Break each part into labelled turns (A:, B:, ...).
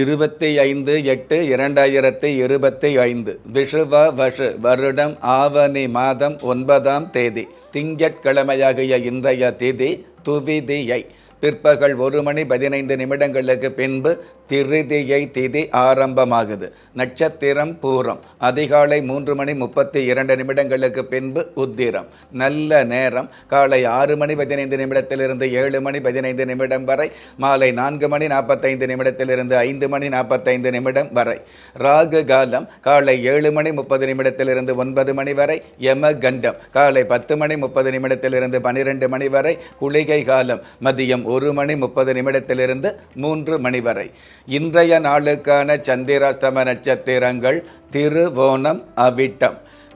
A: இருபத்தி ஐந்து எட்டு இரண்டாயிரத்தி இருபத்தி ஐந்து. விஷுவ வஷு வருடம் ஆவணி மாதம் ஒன்பதாம் தேதி. திங்கட்கிழமையாகிய இன்றைய திதி துவிதியை பிற்பகல் ஒரு மணி பதினைந்து நிமிடங்களுக்கு பின்பு திருதியை திதி ஆரம்பமாகுது. நட்சத்திரம் பூரம். அதிகாலை மூன்று மணி முப்பத்தி இரண்டு நிமிடங்களுக்கு பின்பு உத்திரம். நல்ல நேரம். காலை ஆறு மணி பதினைந்து நிமிடத்திலிருந்து ஏழு மணி பதினைந்து நிமிடம் வரை. மாலை நான்கு மணி நாற்பத்தைந்து நிமிடத்திலிருந்து ஐந்து மணி நாற்பத்தைந்து நிமிடம் வரை. ராகு காலம். காலை ஏழு மணி முப்பது நிமிடத்திலிருந்து ஒன்பது மணி வரை. யம கண்டம் காலை பத்து மணி முப்பது நிமிடத்திலிருந்து பனிரெண்டு மணி வரை. குளிகை காலம். மதியம் ஒரு மணி முப்பது நிமிடத்திலிருந்து மூன்று மணி வரை. இன்றைய நாளுக்கான சந்திராஷ்டம நட்சத்திரங்கள் திருவோணம் அவிட்டம்.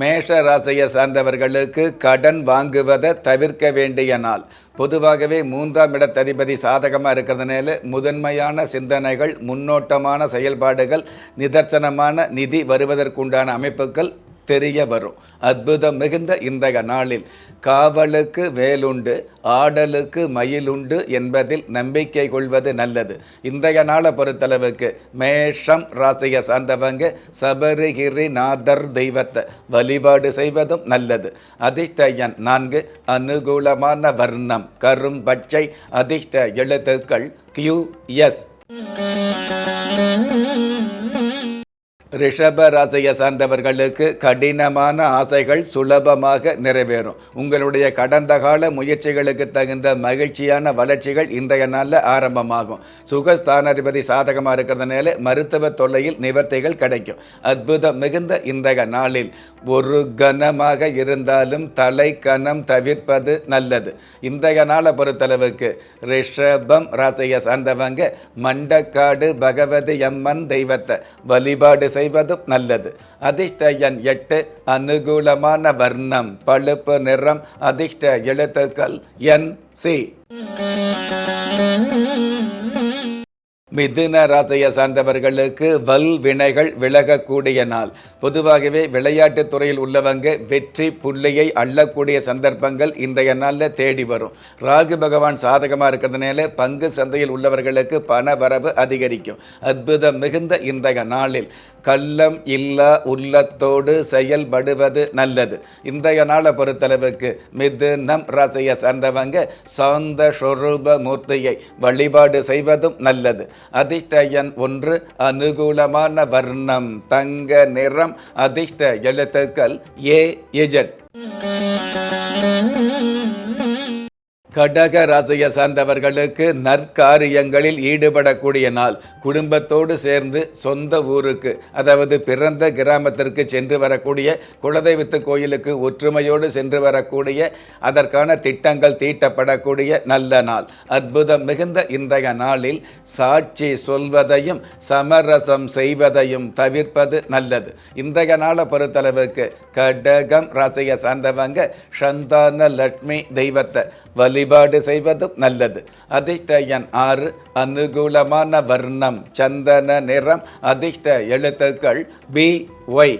A: மேஷ ராசியை சார்ந்தவர்களுக்கு கடன் வாங்குவதை தவிர்க்க வேண்டிய நாள். பொதுவாகவே மூன்றாம் இடத்ததிபதி சாதகமாக இருக்கிறதுனால முதன்மையான சிந்தனைகள் முன்னோட்டமான செயல்பாடுகள் நிதர்சனமான நிதி வருவதற்குண்டான அமைப்புகள் தெரிய வரும். அற்புதம் மிகுந்த இன்றைய நாளில் காவலுக்கு வேலுண்டு ஆடலுக்கு மயிலுண்டு என்பதில் நம்பிக்கை கொள்வது நல்லது. இன்றைய நாளை பொறுத்தளவுக்கு மேஷம் ராசியை சார்ந்தவங்க சபரிகிரி நாதர் தெய்வத்தை வழிபாடு செய்வதும் நல்லது. அதிர்ஷ்டயன் நான்கு அனுகூலமான வர்ணம் கரும் பச்சை அதிர்ஷ்ட எழுத்துக்கள் கியூ எஸ் ரிஷப ராசியை சார்ந்தவர்களுக்கு கடினமான ஆசைகள் சுலபமாக நிறைவேறும். உங்களுடைய கடந்த கால முயற்சிகளுக்கு தகுந்த மகிழ்ச்சியான வளர்ச்சிகள் இன்றைய நாளில் ஆரம்பமாகும். சுகஸ்தானாதிபதி சாதகமாக இருக்கிறதுனால மருத்துவ தொல்லையில் நிவர்த்திகள் கிடைக்கும். அற்புதம் மிகுந்த இன்றைய நாளில். ஒரு கனமாக இருந்தாலும் தலை கனம் தவிர்ப்பது நல்லது. இன்றைய நாளை பொறுத்தளவுக்கு ரிஷபம் ராசியை சார்ந்தவங்க மண்டக்காடு பகவதி அம்மன் தெய்வத்தை வழிபாடு செய்வதும் நல்லது. அதிர்ஷ்ட எண் எட்டு அனுகூலமான வர்ணம் பழுப்பு நிறம் அதிர்ஷ்ட எழுத்துக்கள் என் சி. மிதுன ராசியை சார்ந்தவர்களுக்கு வல் வினைகள் விலகக்கூடிய நாள். பொதுவாகவே விளையாட்டுத் துறையில் உள்ளவங்க வெற்றி புள்ளியை அள்ளக்கூடிய சந்தர்ப்பங்கள் இன்றைய நாளில் தேடி வரும். ராகு பகவான் சாதகமாக இருக்கிறதுனால பங்கு சந்தையில் உள்ளவர்களுக்கு பண வரவு அதிகரிக்கும். அற்புதம் மிகுந்த இன்றைய நாளில். கள்ளம் இல்லா உள்ளத்தோடு செயல்படுவது நல்லது. இன்றைய நாளை பொறுத்தளவுக்கு மிதுனம் ராசியை சார்ந்தவங்க சாந்த ஸ்வரூப மூர்த்தியை வழிபாடு செய்வதும் நல்லது. அதிர்ஷ்டயன் ஒன்று அனுகூலமான வர்ணம் தங்க நிறம் அதிர்ஷ்ட எழுத்துக்கள் ஏ இஜட் கடக ராசிய சார்ந்தவர்களுக்கு நற்காரியங்களில் ஈடுபடக்கூடிய நாள். குடும்பத்தோடு சேர்ந்து சொந்த ஊருக்கு அதாவது பிறந்த கிராமத்திற்கு சென்று வரக்கூடிய குலதெய்வத்து கோயிலுக்கு ஒற்றுமையோடு சென்று வரக்கூடிய அதற்கான திட்டங்கள் தீட்டப்படக்கூடிய நல்ல நாள். அற்புதம் மிகுந்த இன்றைய நாளில் சாட்சி சொல்வதையும் சமரசம் செய்வதையும் தவிர்ப்பது நல்லது. இன்றைய நாளை பொறுத்தளவுக்கு கடகம் ராசியை சார்ந்தவங்க சந்தான லட்சுமி தெய்வத்தை வலி வழிபாடு செய்வதும் நல்லது. அதிர்ஷ்ட எண் ஆறு அனுகூலமான வர்ணம் சந்தன நிறம் அதிர்ஷ்ட எழுத்துக்கள் பி ஒய்.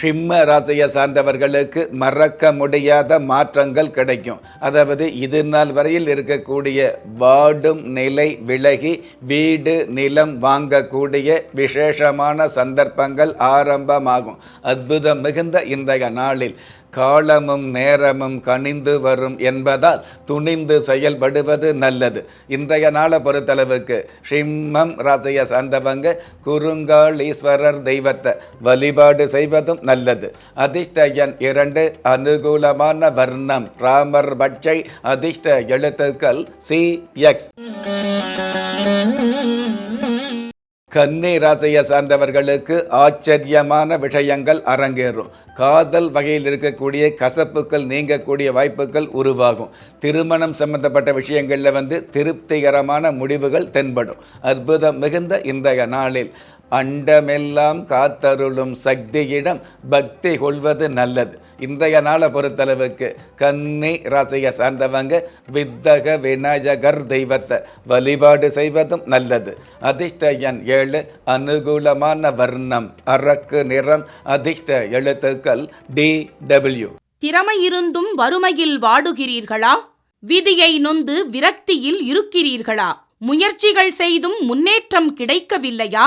A: சிம்ம ராசியை சார்ந்தவர்களுக்கு மறக்க முடியாத மாற்றங்கள் கிடைக்கும். அதாவது இது நாள் வரையில் இருக்கக்கூடிய வாடும் நிலை விலகி வீடு நிலம் வாங்கக்கூடிய விசேஷமான சந்தர்ப்பங்கள் ஆரம்பமாகும். அற்புதம் மிகுந்த இன்றைய நாளில். காலமும் நேரமும் கனிந்து வரும் என்பதால் துணிந்து செயல்படுவது நல்லது. இன்றைய நாளை பொறுத்தளவுக்கு சிம்மம் ராசியை சார்ந்தவங்க குறுங்காளீஸ்வரர் தெய்வத்தை வழிபாடு செய்வதும் நல்லது. அதிர்ஷ்ட எண் இரண்டு அனுகூலமான வர்ணம் ராமர் பட்சை அதிர்ஷ்ட எழுத்துக்கள் சி எக்ஸ் கன்னி ராசியை சார்ந்தவர்களுக்கு ஆச்சரியமான விஷயங்கள் அரங்கேறும். காதல் வகையில் இருக்கக்கூடிய கசப்புகள் நீங்கக்கூடிய வாய்ப்புகள் உருவாகும். திருமணம் சம்பந்தப்பட்ட விஷயங்களில் வந்து திருப்திகரமான முடிவுகள் தென்படும். அற்புதம் மிகுந்த இன்றைய நாளில். அண்டமெல்லாம் காத்தருளும் சக்தியிடம் பக்தி கொள்வது நல்லது. இன்றைய நாளை பொறுத்தளவுக்கு கன்னி ராசியை சார்ந்தவங்க வித்தக விநாயகர் தெய்வத்தை வழிபாடு செய்வதும் நல்லது. அதிர்ஷ்ட எண் ஏழு அனுகூலமான வர்ணம் அரக்கு நிறம் அதிர்ஷ்ட எழுத்துக்கள் டி டபிள்யூ
B: திறமை இருந்தும் வறுமையில் வாடுகிறீர்களா? விதியை நொந்து விரக்தியில் இருக்கிறீர்களா? முயற்சிகள் செய்தும் முன்னேற்றம் கிடைக்கவில்லையா?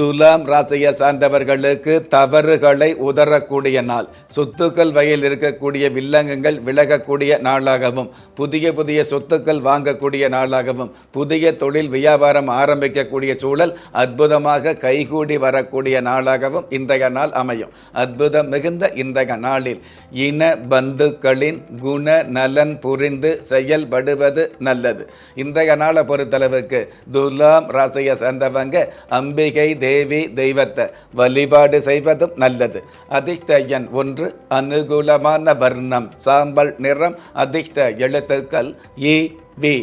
A: துலாம் ராசியை சார்ந்தவர்களுக்கு தவறுகளை உதறக்கூடிய நாள். சொத்துக்கள் வகையில் இருக்கக்கூடிய வில்லங்கங்கள் விலகக்கூடிய நாளாகவும் புதிய புதிய சொத்துக்கள் வாங்கக்கூடிய நாளாகவும் புதிய தொழில் வியாபாரம் ஆரம்பிக்கக்கூடிய சூழல் அற்புதமாக கைகூடி வரக்கூடிய நாளாகவும் இன்றைய நாள் அமையும். அற்புதம் மிகுந்த இன்றைய நாளில் இன பந்துக்களின் குண நலன் புரிந்து செயல்படுவது நல்லது. இன்றைய நாளை பொறுத்தளவுக்கு துலாம் ராசியை சேர்ந்தவங்க அம்பிகை தேவி தெய்வத்தை வழிபாடு செய்வதும் நல்லது. அதிர்ஷ்ட எண் ஒன்று அனுகூலமான வர்ணம் சாம்பல் நிறம் அதிர்ஷ்ட எழுத்துக்கள் இ வி.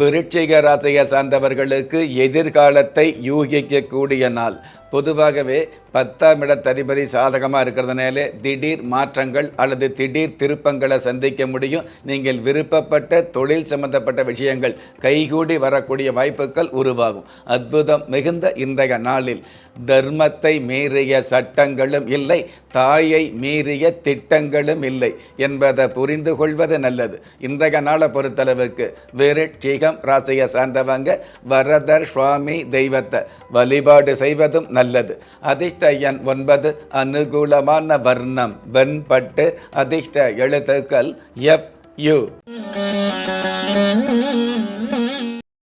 A: விருட்சிக ராசியை சார்ந்தவர்களுக்கு எதிர்காலத்தை யூகிக்கக்கூடிய நாள். பொதுவாகவே பத்தாம் இடத்ததிபதி சாதகமாக இருக்கிறதுனால திடீர் மாற்றங்கள் அல்லது திடீர் திருப்பங்களை சந்திக்க முடியும். நீங்கள் விருப்பப்பட்ட தொழில் சம்பந்தப்பட்ட விஷயங்கள் கைகூடி வரக்கூடிய வாய்ப்புகள் உருவாகும். அற்புதம் மிகுந்த இன்றைய நாளில். தர்மத்தை மீறிய சட்டங்களும் இல்லை தாயை மீறிய திட்டங்களும் இல்லை என்பதை புரிந்து கொள்வது நல்லது. இன்றைய நாளை பொறுத்தளவுக்கு விருட்சிகம் ராசியை சார்ந்தவங்க வரதர் சுவாமி தெய்வத்தை வழிபாடு செய்வதும் நல்லது. அதிர்ஷ்ட எண் ஒன்பது அனுகூலமான வர்ணம் வெண்பட்டு அதிர்ஷ்ட எழுத்துக்கள் எஃப் யு.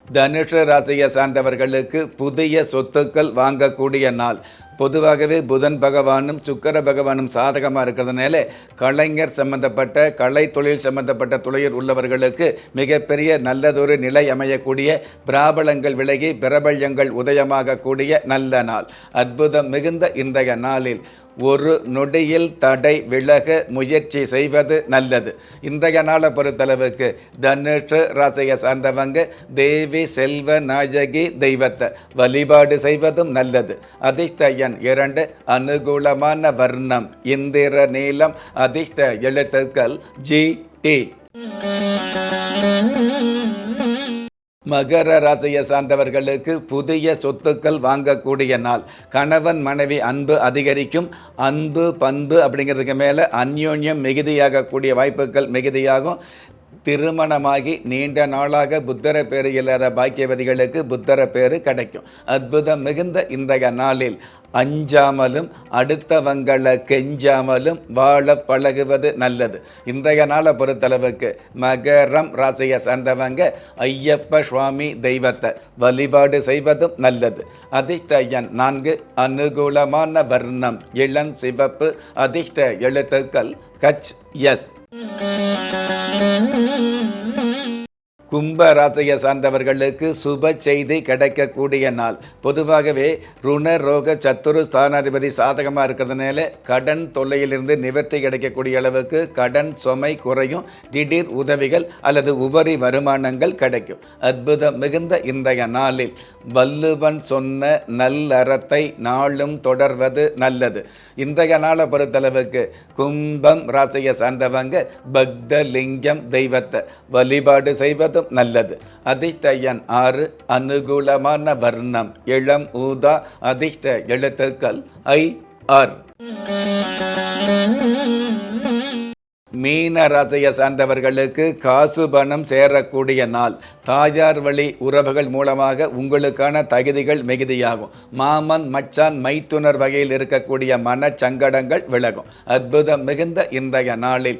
A: தனுஷ ராசியை சார்ந்தவர்களுக்கு புதிய சொத்துக்கள் வாங்கக்கூடிய நாள். பொதுவாகவே புதன் பகவானும் சுக்கர பகவானும் சாதகமாக இருக்கிறதுனால கலைஞர் சம்பந்தப்பட்ட கலை தொழில் சம்பந்தப்பட்ட துறையில் உள்ளவர்களுக்கு மிகப்பெரிய நல்லதொரு நிலை அமையக்கூடிய பிராபலங்கள் விலகி பிரபல்யங்கள் உதயமாகக்கூடிய நல்ல நாள். அற்புதம் மிகுந்த இன்றைய நாளில் ஒரு நொடியில் தடை விலக முயற்சி செய்வது நல்லது. இன்றைய நாளை பொறுத்தளவுக்கு தனுஷ ராசியை சார்ந்தவங்க தேவி செல்வ நாயகி தெய்வத்தை வழிபாடு செய்வதும் நல்லது. அதிர்ஷ்ட எண் இரண்டு அனுகூலமான வர்ணம் இந்திர நீளம் அதிர்ஷ்ட எழுத்துக்கள் ஜி டி மகர ராசியை சார்ந்தவர்களுக்கு புதிய சொத்துக்கள் வாங்கக்கூடிய நாள். கணவன் மனைவி அன்பு அதிகரிக்கும். அன்பு பண்பு அப்படிங்கிறதுக்கு மேலே அந்யோன்யம் மிகுதியாகக்கூடிய வாய்ப்புகள் மிகுதியாகும். திருமணமாகி நீண்ட நாளாக புத்தர பேர் இல்லாத பாக்கியவதிகளுக்கு புத்தர பேர் கிடைக்கும். அற்புதம் மிகுந்த இன்றைய நாளில் அஞ்சாமலும் அடுத்தவங்களை கெஞ்சாமலும் வாழ பழகுவது நல்லது. இன்றைய நாளை பொறுத்தளவுக்கு மகரம் ராசியை சார்ந்தவங்க ஐயப்ப சுவாமி தெய்வத்தை வழிபாடு செய்வதும் நல்லது. அதிர்ஷ்ட எண் நான்கு அனுகூலமான வர்ணம் இளம் சிவப்பு அதிர்ஷ்ட எழுத்துக்கள் ஹச் எஸ் கும்ப ராசியை சார்ந்தவர்களுக்கு சுப செய்தி கிடைக்கக்கூடிய நாள். பொதுவாகவே ருண ரோக சத்துரு ஸ்தானாதிபதி சாதகமாக இருக்கிறதுனால கடன் தொல்லையிலிருந்து நிவர்த்தி கிடைக்கக்கூடிய அளவுக்கு கடன் சுமை குறையும் திடீர் உதவிகள் அல்லது உபரி வருமானங்கள் கிடைக்கும். அற்புதம் மிகுந்த இன்றைய நாளில். வள்ளுவன் சொன்ன நல்லறத்தை நாளும் தொடர்வது நல்லது. இன்றைய நாளை பொறுத்தளவுக்கு கும்பம் ராசியை சார்ந்தவங்க பக்த லிங்கம் தெய்வத்தை வழிபாடு செய்வதும் நல்லது. அதிர்ஷ்டயன் ஆறு அனுகூலமான வர்ணம் இளம் ஊதா அதிர்ஷ்ட எழுத்துக்கள் ஐ ஆர். மீன ராசியை சார்ந்தவர்களுக்கு காசு பணம் சேரக்கூடிய நாள். தாயார் வழி உறவுகள் மூலமாக உங்களுக்கான தகுதிகள் மிகுதியாகும். மாமன் மச்சான் மைத்துனர் வகையில் இருக்கக்கூடிய மனச்சங்கடங்கள் விலகும். அற்புதம் மிகுந்த இன்றைய நாளில்.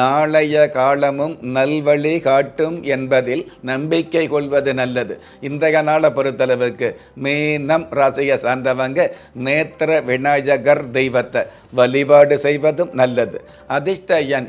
A: நாளைய காலமும் நல்வழி காட்டும் என்பதில் நம்பிக்கை கொள்வது நல்லது. இன்றைய நாளை பொறுத்தளவுக்கு மீனம் ராசியை சார்ந்தவங்க நேத்திர விநாயகர் தெய்வத்தை வழிபாடு செய்வதும் நல்லது. அதிர்ஷ்ட எண்